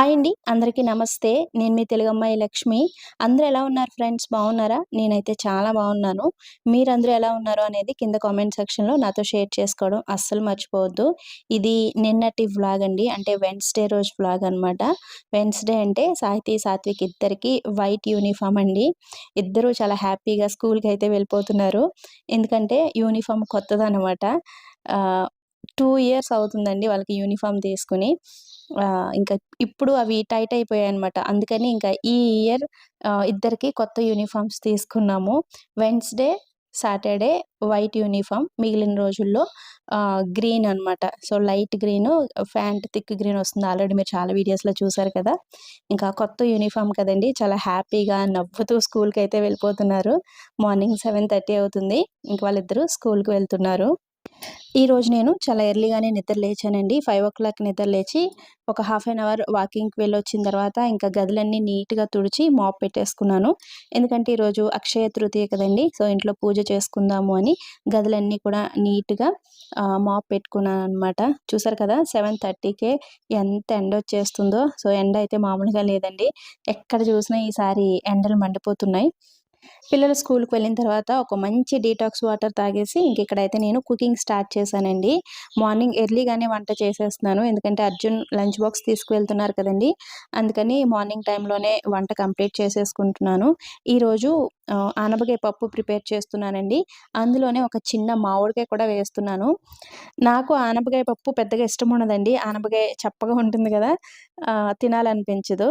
Hi అండి. అందరికీ నమస్తే. నేను మీ తెలుగమ్మాయి లక్ష్మి. అందరూ ఎలా ఉన్నారు ఫ్రెండ్స్? బాగున్నారా? నేనైతే చాలా బాగున్నాను. మీరందరూ ఎలా ఉన్నారు అనేది కింద కామెంట్ సెక్షన్లో నాతో షేర్ చేసుకోవడం అస్సలు మర్చిపోవద్దు. ఇది నిన్నటి వ్లాగ్ అండి. అంటే వెన్స్డే రోజు వ్లాగ్ అనమాట వెన్స్డే అంటే సాహితీ సాత్విక్ ఇద్దరికి వైట్ యూనిఫామ్ అండి. ఇద్దరూ చాలా హ్యాపీగా స్కూల్కి అయితే వెళ్ళిపోతున్నారు. ఎందుకంటే యూనిఫామ్ కొత్తదనమాట టూ ఇయర్స్ అవుతుందండి వాళ్ళకి యూనిఫామ్ తీసుకుని. ఇంకా ఇప్పుడు అవి టైట్ అయిపోయాయి అనమాట అందుకని ఇంకా ఈ ఇయర్ ఇద్దరికి కొత్త యూనిఫామ్స్ తీసుకున్నాము. వెన్స్డే సాటర్డే వైట్ యూనిఫామ్ మిగిలిన రోజుల్లో గ్రీన్ అనమాట so light green faint thick green వస్తుంది. ఆల్రెడీ మీరు చాలా వీడియోస్లో చూసారు కదా. ఇంకా కొత్త యూనిఫామ్ కదండి. చాలా హ్యాపీగా నవ్వుతూ స్కూల్కి అయితే వెళ్ళిపోతున్నారు. మార్నింగ్ సెవెన్ థర్టీ అవుతుంది. ఇంక వాళ్ళిద్దరూ స్కూల్కి వెళ్తున్నారు. ఈరోజు నేను చాలా ఎర్లీగానే నిద్ర లేచానండి. ఫైవ్ ఓ క్లాక్ నిద్ర లేచి ఒక హాఫ్ అన్ అవర్ వాకింగ్కి వెళ్ళి వచ్చిన తర్వాత ఇంకా గదులన్నీ నీట్గా తుడిచి మాప్ పెట్టేసుకున్నాను. ఎందుకంటే ఈరోజు అక్షయ తృతీయ కదండి సో ఇంట్లో పూజ చేసుకుందాము అని గదులన్నీ కూడా నీట్గా మాప్ పెట్టుకున్నాను అనమాట చూసారు కదా సెవెన్ థర్టీకే ఎంత ఎండ వచ్చేస్తుందో. సో ఎండ అయితే మామూలుగా లేదండి. ఎక్కడ చూసినా ఈసారి ఎండలు మండిపోతున్నాయి. పిల్లలు స్కూల్కి వెళ్ళిన తర్వాత ఒక మంచి డీటాక్స్ వాటర్ తాగేసి ఇంక ఇక్కడైతే నేను కుకింగ్ స్టార్ట్ చేశానండి. మార్నింగ్ ఎర్లీగానే వంట చేసేస్తున్నాను. ఎందుకంటే అర్జున్ లంచ్ బాక్స్ తీసుకువెళ్తున్నారు కదండి. అందుకని మార్నింగ్ టైంలోనే వంట కంప్లీట్ చేసేసుకుంటున్నాను. ఈరోజు ఆనపకాయ పప్పు ప్రిపేర్ చేస్తున్నానండి. అందులోనే ఒక చిన్న మామిడికాయ కూడా వేస్తున్నాను. నాకు ఆనపకాయ పప్పు పెద్దగా ఇష్టం ఉండదండి. ఆనపకాయ చప్పగా ఉంటుంది కదా తినాలనిపించదు.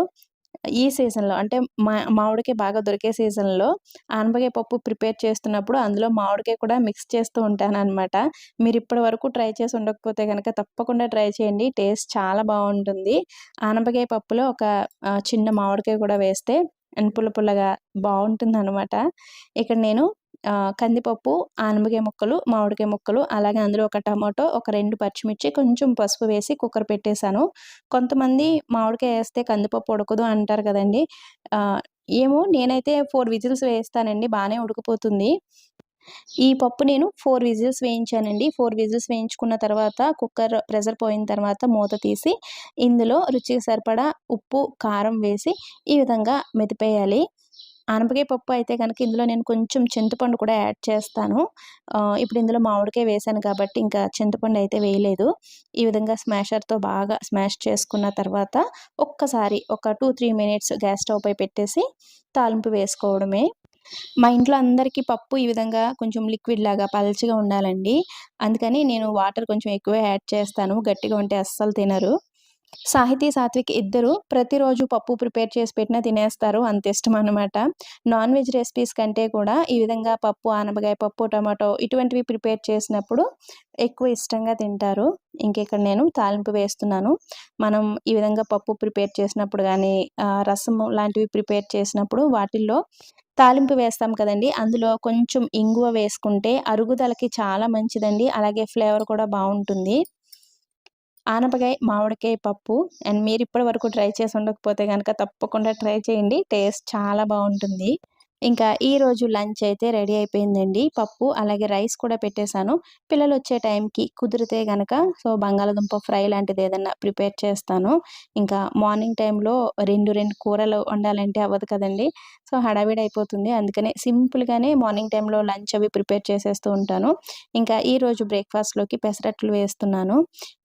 ఈ సీజన్లో అంటే మా మామిడికాయ బాగా దొరికే సీజన్లో ఆనపకాయ పప్పు ప్రిపేర్ చేస్తున్నప్పుడు అందులో మామిడికాయ కూడా మిక్స్ చేస్తూ ఉంటాను అనమాట మీరు ఇప్పటి వరకు ట్రై చేసి ఉండకపోతే కనుక తప్పకుండా ట్రై చేయండి. టేస్ట్ చాలా బాగుంటుంది. ఆనపకాయ పప్పులో ఒక చిన్న మామిడికాయ కూడా వేస్తే పుల్ల పుల్లగా బాగుంటుంది అనమాట ఇక్కడ నేను కందిపప్పు ఆనపకాయ ముక్కలు మామిడికాయ ముక్కలు అలాగే అందులో ఒక టమాటో ఒక రెండు పచ్చిమిర్చి కొంచెం పసుపు వేసి కుక్కర్ పెట్టేశాను. కొంతమంది మామిడికాయ వేస్తే కందిపప్పు ఉడకదు అంటారు కదండి. ఏమో నేనైతే ఫోర్ విజిల్స్ వేస్తానండి బాగానే ఉడికిపోతుంది. ఈ పప్పు నేను ఫోర్ విజిల్స్ వేయించానండి. ఫోర్ విజిల్స్ వేయించుకున్న తర్వాత కుక్కర్ ప్రెజర్ పోయిన తర్వాత మూత తీసి ఇందులో రుచికి సరిపడా ఉప్పు కారం వేసి ఈ విధంగా మెదిపేయాలి. ఆనపకాయ పప్పు అయితే కనుక ఇందులో నేను కొంచెం చింతపండు కూడా యాడ్ చేస్తాను. ఇప్పుడు ఇందులో మామిడికాయ వేసాను కాబట్టి ఇంకా చింతపండు అయితే వేయలేదు. ఈ విధంగా స్మాషర్తో బాగా స్మాష్ చేసుకున్న తర్వాత ఒక్కసారి ఒక two three minutes gas stove పై పెట్టేసి తాలింపు వేసుకోవడమే. మా ఇంట్లో అందరికీ పప్పు ఈ విధంగా కొంచెం లిక్విడ్ లాగా పలచగా ఉండాలండి. అందుకని నేను వాటర్ కొంచెం ఎక్కువ యాడ్ చేస్తాను. గట్టిగా ఉంటే అస్సలు తినరు. సాహితీ సాత్విక్ ఇద్దరు ప్రతిరోజు పప్పు ప్రిపేర్ చేసి పెట్టినా తినేస్తారు. అంత ఇష్టం అనమాట నాన్ వెజ్ రెసిపీస్ కంటే కూడా ఈ విధంగా పప్పు ఆనపకాయ పప్పు టమాటో ఇటువంటివి ప్రిపేర్ చేసినప్పుడు ఎక్కువ ఇష్టంగా తింటారు. ఇంకెక్కడ నేను తాలింపు వేస్తున్నాను. మనం ఈ విధంగా పప్పు ప్రిపేర్ చేసినప్పుడు కానీ రసం లాంటివి ప్రిపేర్ చేసినప్పుడు వాటిల్లో తాలింపు వేస్తాం కదండి. అందులో కొంచెం ఇంగువ వేసుకుంటే అరుగుదలకి చాలా మంచిదండి. అలాగే ఫ్లేవర్ కూడా బాగుంటుంది. ఆనపకాయ మామిడికాయ పప్పు అండ్ మీరు ఇప్పటి వరకు ట్రై చేసి ఉండకపోతే కనుక తప్పకుండా ట్రై చేయండి. టేస్ట్ చాలా బాగుంటుంది. ఇంకా ఈరోజు లంచ్ అయితే రెడీ అయిపోయిందండి. పప్పు అలాగే రైస్ కూడా పెట్టేశాను. పిల్లలు వచ్చే టైంకి కుదిరితే కనుక సో బంగాళదుంప ఫ్రై లాంటిది ఏదన్నా ప్రిపేర్ చేస్తాను. ఇంకా మార్నింగ్ టైంలో రెండు రెండు కూరలు వండాలంటే అవ్వదు కదండి. సో హడావిడి అయిపోతుంది. అందుకనే సింపుల్గానే మార్నింగ్ టైంలో లంచ్ అవి ప్రిపేర్ చేసేస్తూ ఉంటాను. ఇంకా ఈరోజు బ్రేక్ఫాస్ట్లోకి పెసరట్లు వేస్తున్నాను.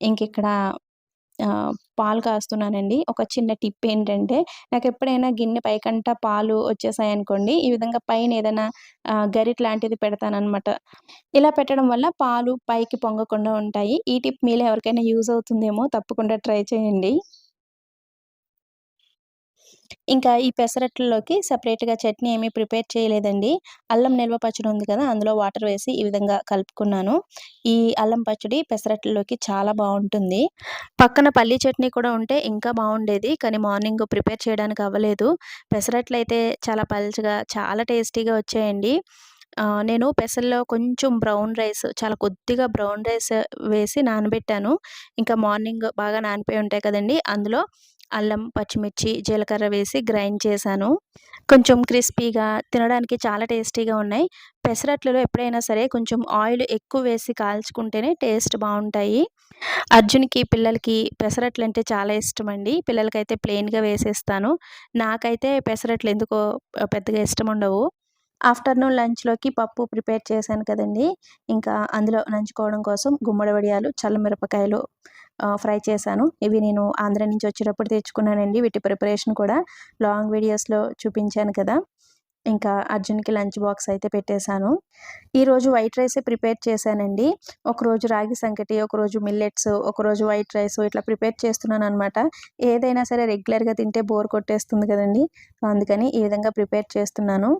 ఇంక ఇక్కడ పాలు కాస్తున్నానండి. ఒక చిన్న టిప్ ఏంటంటే నాకు ఎప్పుడైనా గిన్నె పైకంట పాలు వచ్చేసాయి అనుకోండి ఈ విధంగా పైన ఏదైనా గరిట్ లాంటిది పెడతానమాట ఇలా పెట్టడం వల్ల పాలు పైకి పొంగకుండా ఉంటాయి. ఈ టిప్ మీలో ఎవరికైనా యూజ్ అవుతుందేమో తప్పకుండా ట్రై చేయండి. ఇంకా ఈ పెసరట్లలోకి సపరేట్గా చట్నీ ఏమీ ప్రిపేర్ చేయలేదండి. అల్లం నిల్వ పచ్చడి ఉంది కదా అందులో వాటర్ వేసి ఈ విధంగా కలుపుకున్నాను. ఈ అల్లం పచ్చడి పెసరట్లలోకి చాలా బాగుంటుంది. పక్కన పల్లీ చట్నీ కూడా ఉంటే ఇంకా బాగుండేది కానీ మార్నింగ్ ప్రిపేర్ చేయడానికి అవ్వలేదు. పెసరట్లు అయితే చాలా పల్చగా చాలా టేస్టీగా వచ్చాయండి. నేను పెసల్లో కొంచెం బ్రౌన్ రైస్ చాలా కొద్దిగా బ్రౌన్ రైస్ వేసి నానబెట్టాను. ఇంకా మార్నింగ్ బాగా నానిపోయి ఉంటాయి కదండి అందులో అల్లం పచ్చిమిర్చి జీలకర్ర వేసి గ్రైండ్ చేశాను. కొంచెం క్రిస్పీగా తినడానికి చాలా టేస్టీగా ఉన్నాయి. పెసరట్లలో ఎప్పుడైనా సరే కొంచెం ఆయిల్ ఎక్కువ వేసి కాల్చుకుంటేనే టేస్ట్ బాగుంటాయి. అర్జున్కి పిల్లలకి పెసరట్లు అంటే చాలా ఇష్టం అండి పిల్లలకైతే ప్లెయిన్గా వేసేస్తాను. నాకైతే పెసరట్లు ఎందుకో పెద్దగా ఇష్టం ఉండవు. ఆఫ్టర్నూన్ లంచ్లోకి పప్పు ప్రిపేర్ చేశాను కదండి. ఇంకా అందులో నంచుకోవడం కోసం గుమ్మడి వడియాలు చల్లమిరపకాయలు ఫ్రై చేశాను. ఇవి నేను ఆంధ్ర నుంచి వచ్చేటప్పుడు తెచ్చుకున్నానండి. వీటి ప్రిపరేషన్ కూడా లాంగ్ వీడియోస్లో చూపించాను కదా. ఇంకా అర్జున్కి లంచ్ బాక్స్ అయితే పెట్టేశాను. ఈరోజు వైట్ రైసే ప్రిపేర్ చేశానండి. ఒకరోజు రాగి సంకటి ఒకరోజు మిల్లెట్స్ ఒకరోజు వైట్ రైస్ ఇట్లా ప్రిపేర్ చేస్తున్నాను అనమాట ఏదైనా సరే రెగ్యులర్గా తింటే బోర్ కొట్టేస్తుంది కదండి. అందుకని ఈ విధంగా ప్రిపేర్ చేస్తున్నాను.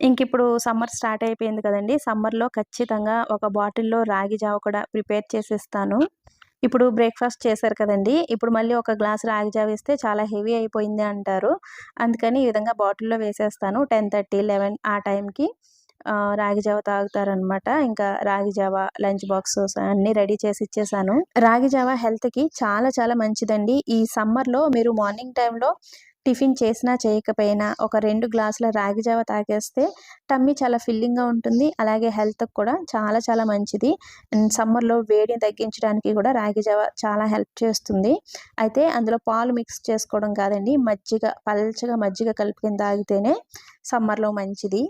ఇంక ఇప్పుడు సమ్మర్ స్టార్ట్ అయిపోయింది కదండి. సమ్మర్లో ఖచ్చితంగా ఒక బాటిల్లో రాగి జావ కూడా ప్రిపేర్ చేసేస్తాను. ఇప్పుడు బ్రేక్ఫాస్ట్ చేశారు కదండి. ఇప్పుడు మళ్ళీ ఒక గ్లాస్ రాగి జావ ఇస్తే చాలా హెవీ అయిపోయింది అంటారు. అందుకని ఈ విధంగా బాటిల్లో వేసేస్తాను. టెన్ థర్టీ లెవెన్ ఆ టైంకి రాగి జావ తాగుతారనమాట ఇంకా రాగి జావ లంచ్ బాక్సెస్ అన్నీ రెడీ చేసి ఇచ్చేసాను. రాగి జావ హెల్త్కి చాలా చాలా మంచిదండి. ఈ సమ్మర్లో మీరు మార్నింగ్ టైంలో టిఫిన్ చేసినా చేయకపోయినా ఒక రెండు గ్లాసుల రాగి జావ తాగేస్తే టమ్మీ చాలా ఫిల్లింగ్గా ఉంటుంది. అలాగే హెల్త్కి కూడా చాలా చాలా మంచిది. సమ్మర్లో వేడిని తగ్గించడానికి కూడా రాగి జావ చాలా హెల్ప్ చేస్తుంది. అయితే అందులో పాలు మిక్స్ చేసుకోవడం కాదండి మజ్జిగ పల్చగా మజ్జిగ కలుపుకొని తాగితేనే సమ్మర్లో మంచిది.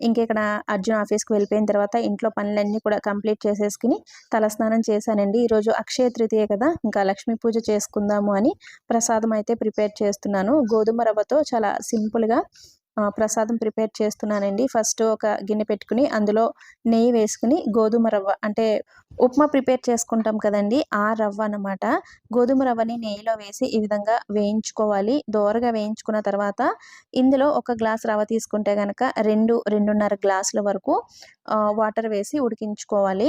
ఇంకెక్కడ అర్జున్ ఆఫీస్కి వెళ్ళిపోయిన తర్వాత ఇంట్లో పనులన్నీ కూడా కంప్లీట్ చేసేసుకుని తలస్నానం చేశానండి. ఈరోజు అక్షయ తృతీయ కదా ఇంకా లక్ష్మీ పూజ చేసుకుందాము అని ప్రసాదం అయితే ప్రిపేర్ చేస్తున్నాను. గోధుమ రవ్వతో చాలా సింపుల్గా ప్రసాదం ప్రిపేర్ చేస్తున్నానండి. ఫస్ట్ ఒక గిన్నె పెట్టుకుని అందులో నెయ్యి వేసుకుని గోధుమ రవ్వ అంటే ఉప్మా ప్రిపేర్ చేసుకుంటాం కదండి ఆ రవ్వ అనమాట గోధుమ రవ్వని నెయ్యిలో వేసి ఈ విధంగా వేయించుకోవాలి. దోరగా వేయించుకున్న తర్వాత ఇందులో ఒక గ్లాస్ రవ్వ తీసుకుంటే కనుక రెండు రెండున్నర గ్లాసుల వరకు వాటర్ వేసి ఉడికించుకోవాలి.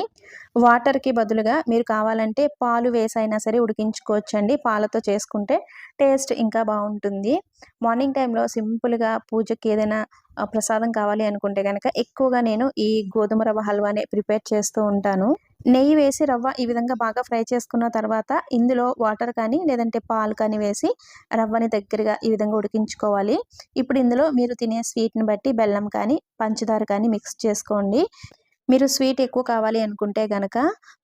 వాటర్కి బదులుగా మీరు కావాలంటే పాలు వేసైనా సరే ఉడికించుకోవచ్చండి. పాలతో చేసుకుంటే టేస్ట్ ఇంకా బాగుంటుంది. మార్నింగ్ టైంలో సింపుల్గా పూజకి ఏదైనా ప్రసాదం కావాలి అనుకుంటే కనుక ఎక్కువగా నేను ఈ గోధుమ రవ్వ హల్వానే ప్రిపేర్ చేస్తూ ఉంటాను. నెయ్యి వేసి రవ్వ ఈ విధంగా బాగా ఫ్రై చేసుకున్న తర్వాత ఇందులో వాటర్ కానీ లేదంటే పాలు కానీ వేసి రవ్వని దగ్గరగా ఈ విధంగా ఉడికించుకోవాలి. ఇప్పుడు ఇందులో మీరు తినే స్వీట్ని బట్టి బెల్లం కానీ పంచదార కానీ మిక్స్ చేసుకోండి. మీరు స్వీట్ ఎక్కువ కావాలి అనుకుంటే కనుక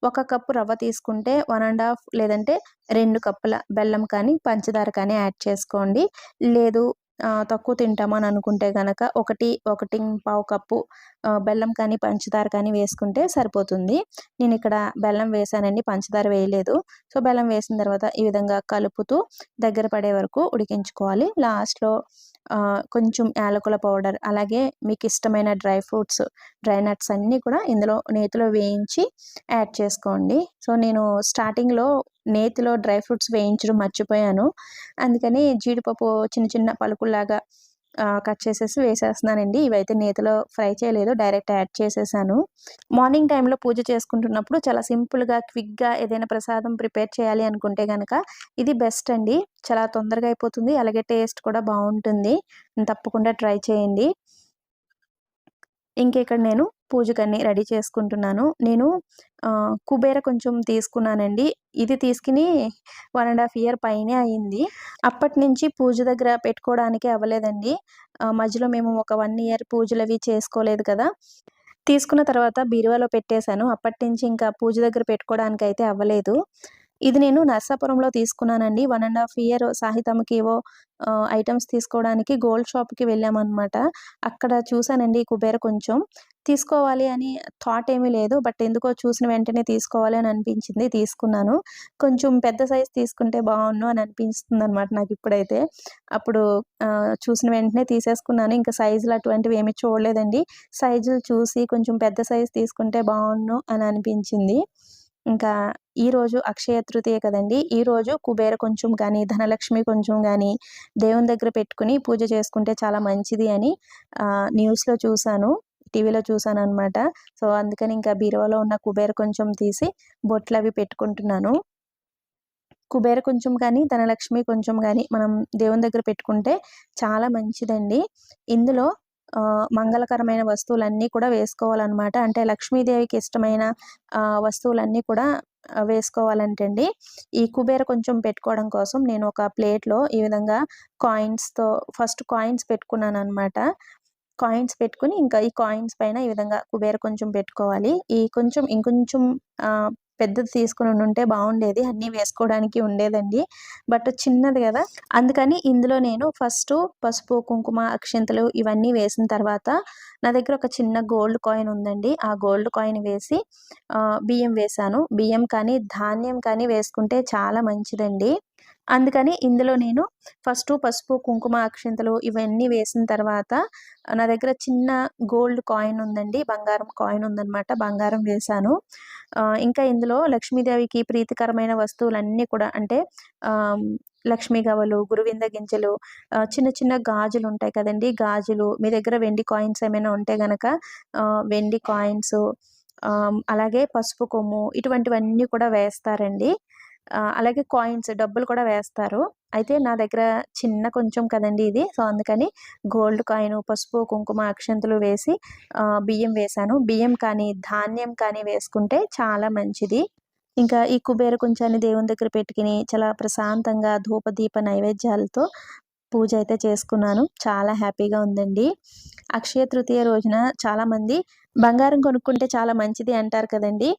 ఒక కప్పు రవ్వ తీసుకుంటే వన్ అండ్ హాఫ్ లేదంటే రెండు కప్పుల బెల్లం కానీ పంచదార కానీ యాడ్ చేసుకోండి. లేదు తక్కువ తింటామని అనుకుంటే కనుక ఒకటి ఒకటి పావు కప్పు బెల్లం కానీ పంచదార కానీ వేసుకుంటే సరిపోతుంది. నేను ఇక్కడ బెల్లం వేసానండి పంచదార వేయలేదు. సో బెల్లం వేసిన తర్వాత ఈ విధంగా కలుపుతూ దగ్గర పడే వరకు ఉడికించుకోవాలి. లాస్ట్లో కొంచెం యాలకుల పౌడర్ అలాగే మీకు ఇష్టమైన డ్రై ఫ్రూట్స్ డ్రై నట్స్ అన్నీ కూడా ఇందులో నేతిలో వేయించి యాడ్ చేసుకోండి. సో నేను స్టార్టింగ్లో నేతిలో డ్రై ఫ్రూట్స్ వేయించడం మర్చిపోయాను. అందుకని జీడిపప్పు చిన్న చిన్న పలుకుల్లాగా కట్ చేసేసి వేసేస్తున్నానండి. ఇవైతే నేతిలో ఫ్రై చేయలేదు డైరెక్ట్ యాడ్ చేసేసాను. మార్నింగ్ టైంలో పూజ చేసుకుంటున్నప్పుడు చాలా సింపుల్గా క్విక్గా ఏదైనా ప్రసాదం ప్రిపేర్ చేయాలి అనుకుంటే కనుక ఇది బెస్ట్ అండి. చాలా తొందరగా అయిపోతుంది అలాగే టేస్ట్ కూడా బాగుంటుంది. తప్పకుండా ట్రై చేయండి. ఇంకెక్కడ నేను పూజకన్నీ రెడీ చేసుకుంటున్నాను. నేను కుబేర కొంచెం తీసుకున్నానండి. ఇది తీసుకుని వన్ అండ్ హాఫ్ ఇయర్ పైనే అయింది. అప్పటి నుంచి పూజ దగ్గర పెట్టుకోవడానికి అవ్వలేదండి. మధ్యలో మేము ఒక వన్ ఇయర్ పూజలు అవి చేసుకోలేదు కదా. తీసుకున్న తర్వాత బీరువాలో పెట్టేశాను. అప్పటి నుంచి ఇంకా పూజ దగ్గర పెట్టుకోవడానికి అయితే అవ్వలేదు. ఇది నేను నర్సాపురంలో తీసుకున్నానండి. వన్ అండ్ హాఫ్ ఇయర్ సాహితమ్మకి ఏవో ఐటమ్స్ తీసుకోవడానికి గోల్డ్ షాప్కి వెళ్ళామన్నమాట. అక్కడ చూసానండి కుబేర కొంచెం. తీసుకోవాలి అని థాట్ ఏమీ లేదు. బట్ ఎందుకో చూసిన వెంటనే తీసుకోవాలి అని అనిపించింది. తీసుకున్నాను. కొంచెం పెద్ద సైజ్ తీసుకుంటే బాగుండు అని అనిపిస్తుంది అనమాట నాకు ఇప్పుడైతే. అప్పుడు చూసిన వెంటనే తీసేసుకున్నాను. ఇంకా సైజులు అటువంటివి ఏమీ చూడలేదండి. సైజులు చూసి కొంచెం పెద్ద సైజు తీసుకుంటే బాగుండు అని అనిపించింది. ఇంకా ఈరోజు అక్షయ తృతీయ కదండి. ఈరోజు కుబేర కొంచెం కానీ ధనలక్ష్మి కొంచెం కానీ దేవుని దగ్గర పెట్టుకుని పూజ చేసుకుంటే చాలా మంచిది అని న్యూస్లో చూశాను టీవీలో చూసాను అనమాట సో అందుకని ఇంకా బీరువాలో ఉన్న కుబేర కొంచెం తీసి బొట్లు అవి పెట్టుకుంటున్నాను. కుబేర కొంచెం కానీ ధనలక్ష్మి కొంచెం కానీ మనం దేవుని దగ్గర పెట్టుకుంటే చాలా మంచిదండి. ఇందులో మంగళకరమైన వస్తువులన్నీ కూడా వేసుకోవాలన్నమాట. అంటే లక్ష్మీదేవికి ఇష్టమైన వస్తువులన్నీ కూడా వేసుకోవాలంటండి. వేసుకోవాలంటే అండి ఈ కుబేర కొంచెం పెట్టుకోవడం కోసం నేను ఒక ప్లేట్లో ఈ విధంగా కాయిన్స్తో ఫస్ట్ కాయిన్స్ పెట్టుకున్నాను అనమాట కాయిన్స్ పెట్టుకుని ఇంకా ఈ కాయిన్స్ పైన ఈ విధంగా కుబేర కొంచెం పెట్టుకోవాలి. ఈ కొంచెం ఇంకొంచెం ఆ, పెద్దది తీసుకుని ఉంటే బాగుండేది. అన్నీ వేసుకోవడానికి ఉండేదండి. బట్ చిన్నది కదా. అందుకని ఇందులో నేను ఫస్ట్ పసుపు కుంకుమ అక్షంతలు ఇవన్నీ వేసిన తర్వాత నా దగ్గర ఒక చిన్న గోల్డ్ కాయిన్ ఉందండి. ఆ గోల్డ్ కాయిన్ వేసి బియ్యం వేశాను బియ్యం కానీ ధాన్యం కానీ వేసుకుంటే చాలా మంచిదండి. అందుకని ఇందులో నేను ఫస్ట్ పసుపు కుంకుమ అక్షింతలు ఇవన్నీ వేసిన తర్వాత నా దగ్గర చిన్న గోల్డ్ కాయిన్ ఉందండి బంగారం కాయిన్ ఉందన్నమాట బంగారం వేశాను. ఇంకా ఇందులో లక్ష్మీదేవికి ప్రీతికరమైన వస్తువులన్నీ కూడా అంటే లక్ష్మీ గవలు గురువింద గింజలు చిన్న చిన్న గాజులు ఉంటాయి కదండి గాజులు మీ దగ్గర వెండి కాయిన్స్ ఏమైనా ఉంటే గనక వెండి కాయిన్స్ అలాగే పసుపు కొమ్ము ఇటువంటివన్నీ కూడా వేస్తారండి. అలాగే కాయిన్స్ డబ్బులు కూడా వేస్తారు. అయితే నా దగ్గర చిన్న కొంచెం కదండి ఇది. సో అందుకని గోల్డ్ కాయిన్ పసుపు కుంకుమ అక్షంతులు వేసి బియ్యం వేశాను బియ్యం కానీ ధాన్యం కానీ వేసుకుంటే చాలా మంచిది. ఇంకా ఈ కుబేర కొంచాన్ని దేవుని దగ్గర పెట్టుకుని చాలా ప్రశాంతంగా ధూపదీప నైవేద్యాలతో పూజ అయితే చేసుకున్నాను. చాలా హ్యాపీగా ఉందండి. అక్షయ తృతీయ రోజున చాలామంది బంగారం కొనుక్కుంటే చాలా మంచిది అంటారు కదండి.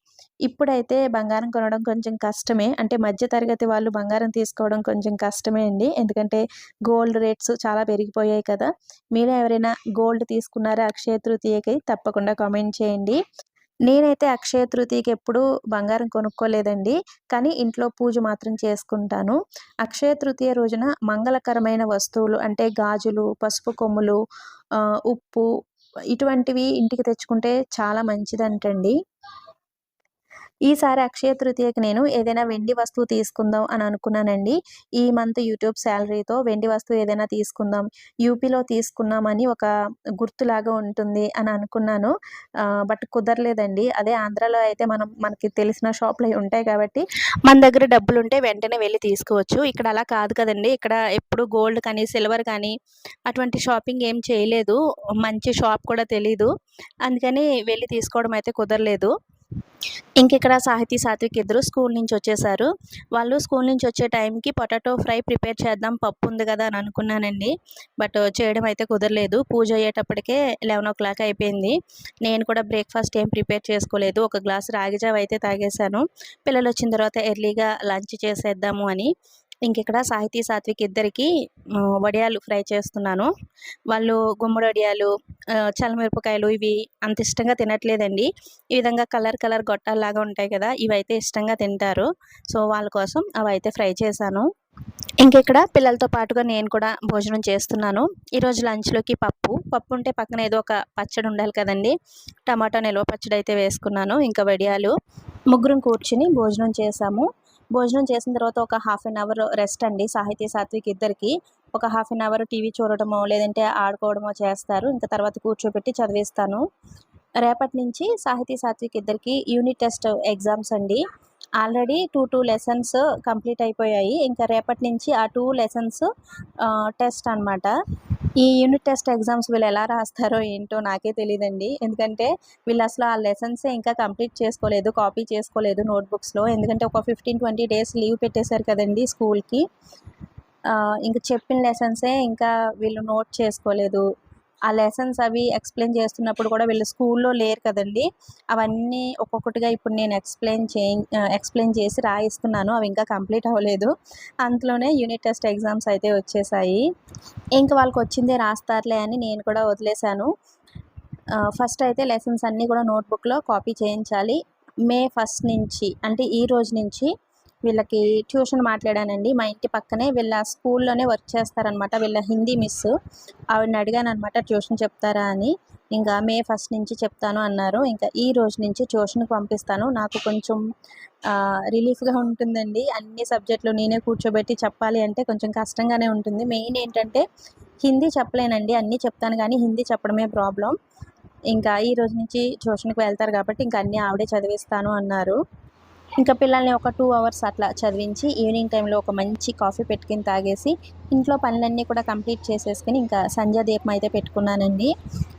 ఇప్పుడైతే బంగారం కొనడం కొంచెం కష్టమే. అంటే మధ్య తరగతి వాళ్ళు బంగారం తీసుకోవడం కొంచెం కష్టమే అండి. ఎందుకంటే గోల్డ్ రేట్స్ చాలా పెరిగిపోయాయి కదా. మీరు ఎవరైనా గోల్డ్ తీసుకున్నారా అక్షయ తృతీయకి తప్పకుండా కామెంట్ చేయండి. నేనైతే అక్షయ తృతీయకి ఎప్పుడు బంగారం కొనుక్కోలేదండి. కానీ ఇంట్లో పూజ మాత్రం చేసుకుంటాను. అక్షయ తృతీయ రోజున మంగళకరమైన వస్తువులు అంటే గాజులు పసుపు కొమ్ములు ఉప్పు ఇటువంటివి ఇంటికి తెచ్చుకుంటే చాలా మంచిదంటండి. ఈసారి అక్షయ తృతీయకి నేను ఏదైనా వెండి వస్తువు తీసుకుందాం అని అనుకున్నానండి. ఈ మంత్ యూట్యూబ్ శాలరీతో వెండి వస్తువు ఏదైనా తీసుకుందాం యూపీలో తీసుకున్నామని ఒక గుర్తులాగా ఉంటుంది అని అనుకున్నాను. బట్ కుదరలేదండి. అదే ఆంధ్రాలో అయితే మనం మనకి తెలిసిన షాప్లు ఉంటాయి కాబట్టి మన దగ్గర డబ్బులు ఉంటే వెంటనే వెళ్ళి తీసుకోవచ్చు. ఇక్కడ అలా కాదు కదండి. ఇక్కడ ఎప్పుడు గోల్డ్ కానీ సిల్వర్ కానీ అటువంటి షాపింగ్ ఏం చేయలేదు. మంచి షాప్ కూడా తెలీదు. అందుకని వెళ్ళి తీసుకోవడం అయితే కుదరలేదు. ఇంక ఇక్కడ సాహితీ సాత్విక్ ఇద్దరు స్కూల్ నుంచి వచ్చేసారు. వాళ్ళు స్కూల్ నుంచి వచ్చే టైంకి పొటాటో ఫ్రై ప్రిపేర్ చేద్దాం పప్పు ఉంది కదా అని అనుకున్నానండి. బట్ చేయడం అయితే కుదరలేదు. పూజ అయ్యేటప్పటికే లెవెన్ ఓ క్లాక్ అయిపోయింది. నేను కూడా బ్రేక్ఫాస్ట్ ఏం ప్రిపేర్ చేసుకోలేదు. ఒక గ్లాస్ రాగిజావ అయితే తాగేశాను. పిల్లలు వచ్చిన తర్వాత ఎర్లీగా లంచ్ చేసేద్దాము అని. ఇక్కడ సాహితీ సాత్విక్ ఇద్దరికి వడియాలు ఫ్రై చేస్తున్నాను. వాళ్ళు గుమ్మడి వడియాలు చల్లమిరపకాయలు ఇవి అంత ఇష్టంగా తినట్లేదండి. ఈ విధంగా కలర్ కలర్ గొట్టాల్లాగా ఉంటాయి కదా ఇవైతే ఇష్టంగా తింటారు. సో వాళ్ళ కోసం అవి అయితే ఫ్రై చేశాను. ఇంకెక్కడ పిల్లలతో పాటుగా నేను కూడా భోజనం చేస్తున్నాను. ఈరోజు లంచ్లోకి పప్పు. పప్పు ఉంటే పక్కన ఏదో ఒక పచ్చడి ఉండాలి కదండి. టమాటా నిల్వ పచ్చడి అయితే వేసుకున్నాను ఇంకా వడియాలు. ముగ్గురం కూర్చుని భోజనం చేసాము భోజనం చేసిన తర్వాత ఒక హాఫ్ అన్ అవర్ రెస్ట్ అండి. సాహితీ సాత్విక్ ఇద్దరికి ఒక హాఫ్ అన్ అవర్ టీవీ చూడటమో లేదంటే ఆడుకోవడమో చేస్తారు. ఇంకా తర్వాత కూర్చోబెట్టి చదివిస్తాను. రేపటి నుంచి సాహితీ సాత్విక్ ఇద్దరికి యూనిట్ టెస్ట్ ఎగ్జామ్స్ అండి. Already two two lessons complete అయిపోయాయి. ఇంకా రేపటి నుంచి ఆ టూ లెసన్స్ టెస్ట్ అన్నమాట. ఈ యూనిట్ టెస్ట్ ఎగ్జామ్స్ వీళ్ళు ఎలా రాస్తారో ఏంటో నాకే తెలియదండి ఎందుకంటే వీళ్ళు అసలు ఆ లెసన్సే ఇంకా కంప్లీట్ చేసుకోలేదు కాపీ చేసుకోలేదు నోట్బుక్స్లో ఎందుకంటే ఒక ఫిఫ్టీన్ ట్వంటీ డేస్ లీవ్ పెట్టేశారు కదండి స్కూల్కి ఇంకా చెప్పిన లెసన్సే ఇంకా వీళ్ళు నోట్ చేసుకోలేదు. ఆ లెసన్స్ అవి ఎక్స్ప్లెయిన్ చేస్తున్నప్పుడు కూడా వీళ్ళు స్కూల్లో లేరు కదండి. అవన్నీ ఒక్కొక్కటిగా ఇప్పుడు నేను ఎక్స్ప్లెయిన్ చే ఎక్స్ప్లెయిన్ చేసి రాయిస్తున్నాను. అవి ఇంకా కంప్లీట్ అవ్వలేదు. అంతలోనే యూనిట్ టెస్ట్ ఎగ్జామ్స్ అయితే వచ్చేసాయి. ఇంకా వాళ్ళకి వచ్చిందే రాస్తారులే అని నేను కూడా వదిలేశాను. ఫస్ట్ అయితే లెసన్స్ అన్నీ కూడా నోట్బుక్లో కాపీ చేయించాలి. మే ఫస్ట్ నుంచి అంటే ఈ రోజు నుంచి వీళ్ళకి ట్యూషన్ మాట్లాడానండి. మా ఇంటి పక్కనే వీళ్ళ స్కూల్లోనే వర్క్ చేస్తారనమాట. వీళ్ళ హిందీ మిస్. ఆవిడని అడిగాను అనమాట ట్యూషన్ చెప్తారా? అని. ఇంకా మే ఫస్ట్ నుంచి చెప్తాను అన్నారు. ఇంకా ఈ రోజు నుంచి ట్యూషన్కి పంపిస్తాను. నాకు కొంచెం రిలీఫ్గా ఉంటుందండి. అన్ని సబ్జెక్టులు నేనే కూర్చోబెట్టి చెప్పాలి అంటే కొంచెం కష్టంగానే ఉంటుంది. మెయిన్ ఏంటంటే హిందీ చెప్పలేనండి. అన్నీ చెప్తాను కానీ హిందీ చెప్పడమే ప్రాబ్లం ఇంకా ఈ రోజు నుంచి ట్యూషన్కి వెళ్తారు కాబట్టి ఇంకా అన్నీ ఆవిడే చదివిస్తాను అన్నారు. ఇంకా పిల్లల్ని ఒక టూ అవర్స్ అట్లా చదివించి ఈవినింగ్ టైంలో ఒక మంచి కాఫీ పెట్టుకుని తాగేసి ఇంట్లో పనులన్నీ కూడా కంప్లీట్ చేసేసుకుని ఇంకా సంధ్యా దీపం అయితే పెట్టుకున్నానండి.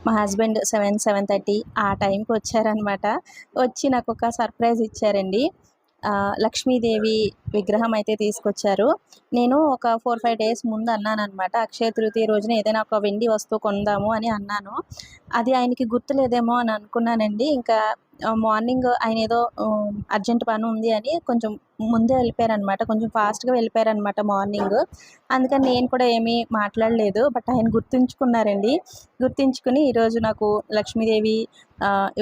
మా హస్బెండ్ సెవెన్ సెవెన్ థర్టీ ఆ టైంకి వచ్చారనమాట వచ్చి నాకు ఒక సర్ప్రైజ్ ఇచ్చారండి. లక్ష్మీదేవి విగ్రహం అయితే తీసుకొచ్చారు. నేను ఒక ఫోర్ ఫైవ్ డేస్ ముందు అన్నాను అనమాట అక్షయ తృతీయ రోజున ఏదైనా ఒక వెండి వస్తువు కొందాము అని అన్నాను. అది ఆయనకి గుర్తులేదేమో అని అనుకున్నానండి. ఇంకా మార్నింగ్ ఆయన ఏదో అర్జెంట్ పని ఉంది అని కొంచెం ముందే వెళ్ళిపోయారనమాట కొంచెం ఫాస్ట్గా వెళ్ళిపోయారనమాట మార్నింగ్. అందుకని నేను కూడా ఏమీ మాట్లాడలేదు. బట్ ఆయన గుర్తుంచుకున్నారండి. గుర్తుంచుకుని ఈరోజు నాకు లక్ష్మీదేవి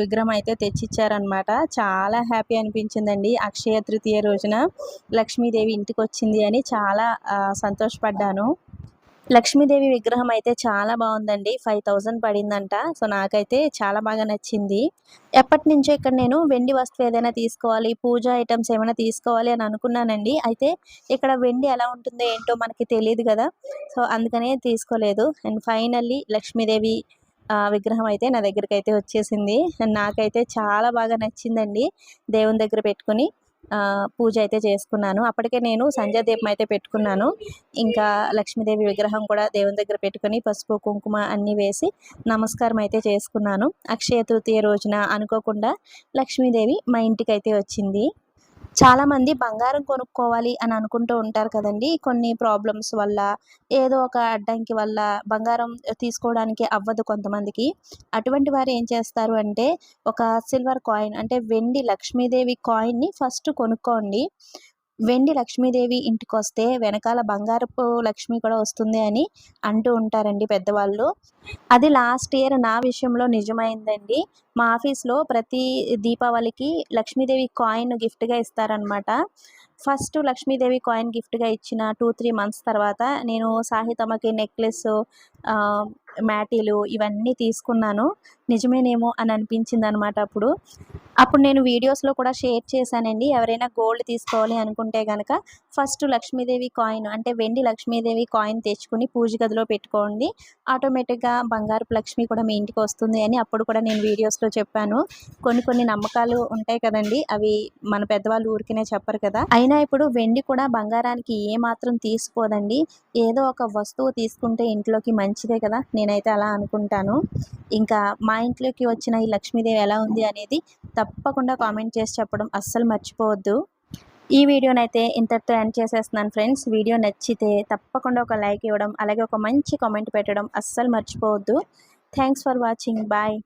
విగ్రహం అయితే తెచ్చిచ్చారనమాట చాలా హ్యాపీ అనిపించిందండి. అక్షయ తృతీయ రోజున లక్ష్మీదేవి ఇంటికి వచ్చింది అని చాలా సంతోషపడ్డాను. లక్ష్మీదేవి విగ్రహం అయితే చాలా బాగుందండి. Five thousand పడిందంట. సో నాకైతే చాలా బాగా నచ్చింది. ఎప్పటి నుంచో ఇక్కడ నేను వెండి వస్తువు ఏదైనా తీసుకోవాలి పూజ ఐటమ్స్ ఏమైనా తీసుకోవాలి అని అనుకున్నానండి. అయితే ఇక్కడ వెండి ఎలా ఉంటుందో ఏంటో మనకి తెలియదు కదా. సో అందుకనే తీసుకోలేదు. అండ్ ఫైనల్లీ లక్ష్మీదేవి విగ్రహం అయితే నా దగ్గరికి అయితే వచ్చేసింది. అండ్ నాకైతే చాలా బాగా నచ్చిందండి దేవుని దగ్గర పెట్టుకుని. పూజ అయితే చేసుకున్నాను. అప్పటికే నేను సంధ్యా దీపం అయితే పెట్టుకున్నాను. ఇంకా లక్ష్మీదేవి విగ్రహం కూడా దేవుని దగ్గర పెట్టుకుని పసుపు కుంకుమ అన్నీ వేసి నమస్కారం అయితే చేసుకున్నాను. అక్షయ తృతీయ రోజున అనుకోకుండా లక్ష్మీదేవి మా ఇంటికి అయితే వచ్చింది. చాలామంది బంగారం కొనుక్కోవాలి అని అనుకుంటూ ఉంటారు కదండి. కొన్ని ప్రాబ్లమ్స్ వల్ల ఏదో ఒక అడ్డంకి వల్ల బంగారం తీసుకోవడానికి అవ్వదు కొంతమందికి. అటువంటి వారు ఏం చేస్తారు అంటే ఒక సిల్వర్ కాయిన్ అంటే వెండి లక్ష్మీదేవి కాయిన్ని ఫస్ట్ కొనుక్కోండి. వెండి లక్ష్మీదేవి ఇంటికి వస్తే వెనకాల బంగారపు లక్ష్మి కూడా వస్తుంది అని అంటూ ఉంటారండి పెద్దవాళ్ళు. అది లాస్ట్ ఇయర్ నా విషయంలో నిజమైందండి. మా ఆఫీస్లో ప్రతి దీపావళికి లక్ష్మీదేవి కాయిన్ గిఫ్ట్గా ఇస్తారనమాట ఫస్ట్ లక్ష్మీదేవి కాయిన్ గిఫ్ట్గా ఇచ్చిన టూ త్రీ మంత్స్ తర్వాత నేను సాహితమ్మకి నెక్లెస్ మ్యాటీలు ఇవన్నీ తీసుకున్నాను. నిజమేనేమో అని అనిపించింది అనమాట అప్పుడు. అప్పుడు నేను వీడియోస్లో కూడా షేర్ చేశానండి. ఎవరైనా గోల్డ్ తీసుకోవాలి అనుకుంటే కనుక ఫస్ట్ లక్ష్మీదేవి కాయిన్ అంటే వెండి లక్ష్మీదేవి కాయిన్ తెచ్చుకుని పూజ గదిలో పెట్టుకోండి. ఆటోమేటిక్గా బంగారపు లక్ష్మి కూడా మీ ఇంటికి వస్తుంది అని అప్పుడు కూడా నేను వీడియోస్లో చెప్పాను. కొన్ని కొన్ని నమ్మకాలు ఉంటాయి కదండి. అవి మన పెద్దవాళ్ళు ఊరికనే చెప్పరు కదా. అయినా ఇప్పుడు వెండి కూడా బంగారానికి ఏ మాత్రం తీసుకోదండి. ఏదో ఒక వస్తువు తీసుకుంటే ఇంట్లోకి మంచిదే కదా. నేనైతే అలా అనుకుంటాను. ఇంకా మా ఇంట్లోకి వచ్చిన ఈ లక్ష్మీదేవి ఎలా ఉంది అనేది తప్పకుండా కామెంట్ చేసి చెప్పడం అస్సలు మర్చిపోవద్దు. ఈ వీడియోనైతే ఇంతటితో ఎండ్ చేసేస్తున్నాను ఫ్రెండ్స్. వీడియో నచ్చితే తప్పకుండా ఒక లైక్ ఇవ్వడం అలాగే ఒక మంచి కామెంట్ పెట్టడం అస్సలు మర్చిపోవద్దు. Thanks for watching. బాయ్.